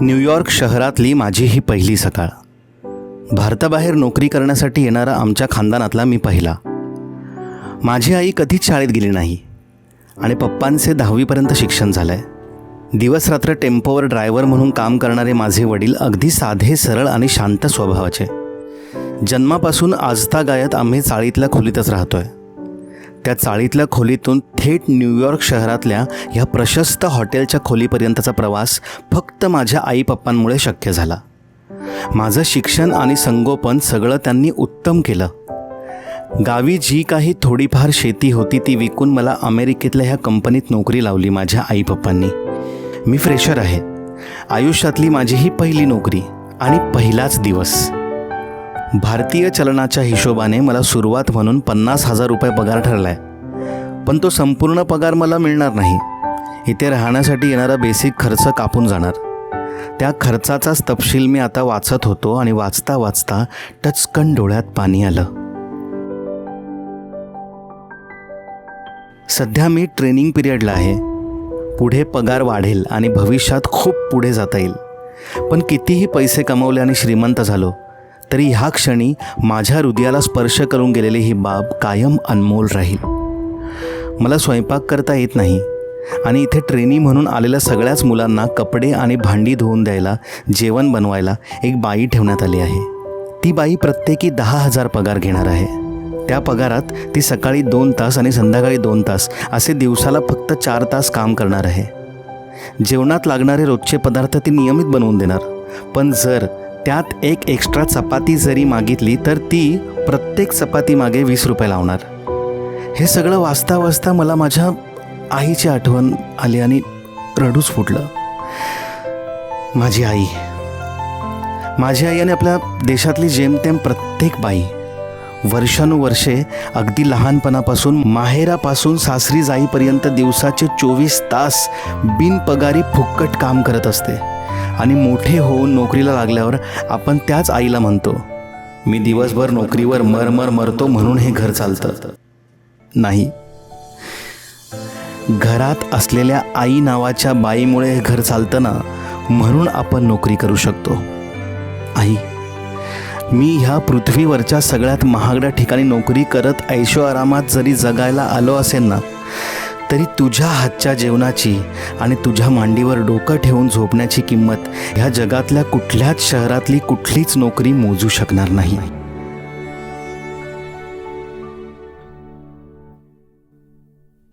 New York शहरातली माझी ही पहिली सकाळ. भारताबाहेर नोकरी करण्यासाठी येणारा आमच्या खानदानातला मी पहिला. माझी आई कधीच शाळेत गेली नाही. आणि पप्पांचे दहावीपर्यंत शिक्षण झालं आहे दिवसरात्र टेम्पोवर ड्रायव्हर म्हणून काम करणारे माझे वडील अगदी साधे सरळ आणि शांत स्वभावाचे. जन्मापासून आजता गायत आम्ही चाळीतल्या खोलीतच राहतोय. त्या चाळीतल्या खोलीतून थेट न्यूयॉर्क शहरातल्या ह्या प्रशस्त हॉटेलच्या खोलीपर्यंतचा प्रवास फक्त माझ्या आई पप्पांमुळे शक्य झाला. माझं शिक्षण आणि संगोपन सगळं त्यांनी उत्तम केलं. गावी जी काही थोडीफार शेती होती ती विकून मला अमेरिकेतल्या ह्या कंपनीत नोकरी लावली माझ्या आई पप्पांनी मी फ्रेशर आहे. आयुष्यातली माझी ही पहिली नोकरी आणि पहिलाच दिवस. भारतीय चलनाच्या हिशोबाने मला सुरुवात म्हणून पन्नास हजार रुपये पगार ठरलाय. पण तो संपूर्ण पगार मला मिळणार नाही. इथे राहण्यासाठी येणारा बेसिक खर्च कापून जाणार. त्या खर्चाचाच तपशील मी आता वाचत होतो आणि वाचता वाचता टचकन डोळ्यात पाणी आलं. सध्या मी ट्रेनिंग पिरियडला आहे. पुढे पगार वाढेल आणि भविष्यात खूप पुढे जाता येईल. पण कितीही पैसे कमवले आणि श्रीमंत झालो तरी ह्या क्षणी माझ्या हृदयाला स्पर्श करून गेलेली ही बाब कायम अनमोल राहील. मला स्वयंपाक करता येत नाही आणि इथे ट्रेनी म्हणून आलेल्या सगळ्याच मुलांना कपडे आणि भांडी धुवून द्यायला जेवण बनवायला एक बाई ठेवण्यात आली आहे. ती बाई प्रत्येकी दहा हजार पगार घेणार आहे. त्या पगारात ती सकाळी दोन तास आणि संध्याकाळी दोन तास असे दिवसाला फक्त चार तास काम करणार आहे. जेवणात लागणारे रोजचे पदार्थ ती नियमित बनवून देणार. पण जर त्यात एक एक्स्ट्रा चपाती जरी मागितली तर ती प्रत्येक चपाती मागे वीस रुपये लावणार. हे सगळं वाचता वाचता मला माझ्या आईची आठवण आली आणि रडूच फुटलं. माझी आई. माझी आई आणि आपल्या देशातली जेमतेम प्रत्येक बाई वर्षानुवर्षे अगदी लहानपणापासून माहेरापासून सासरी जाईपर्यंत दिवसाचे चोवीस तास बिनपगारी फुक्कट काम करत असते. आणि मोठे होऊन नोकरीला लागल्यावर आपण त्याच आईला म्हणतो मी दिवसभर नोकरीवर मरमर मरतो म्हणून हे घर चालतं. नाही. घरात असलेल्या आई नावाच्या बाईमुळे हे घर चालतं ना म्हणून आपण नोकरी करू शकतो. आई मी ह्या पृथ्वीवरच्या सगळ्यात महागड्या ठिकाणी नोकरी करत ऐशो आरामात जरी जगायला आलो असेल ना तरी तुझ्या हातच्या जेवणाची आणि तुझ्या मांडीवर डोकं ठेवून झोपण्याची किंमत ह्या जगातल्या कुठल्याच शहरातली कुठलीच नोकरी मोजू शकणार नाही.